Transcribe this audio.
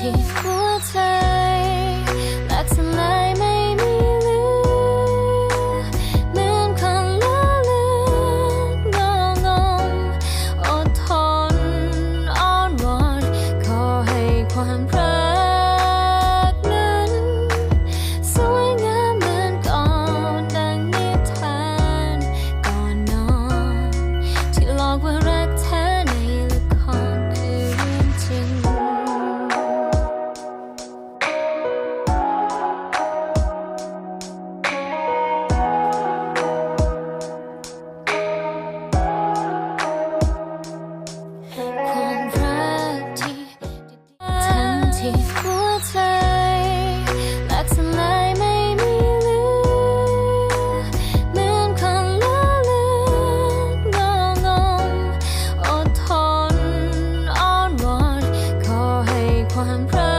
起伏。 ที่หัวใจลักษณะไม่มีเหลือเหมือนคนละเลือนงงงอดทนอ้อนวอนขอให้ความรัก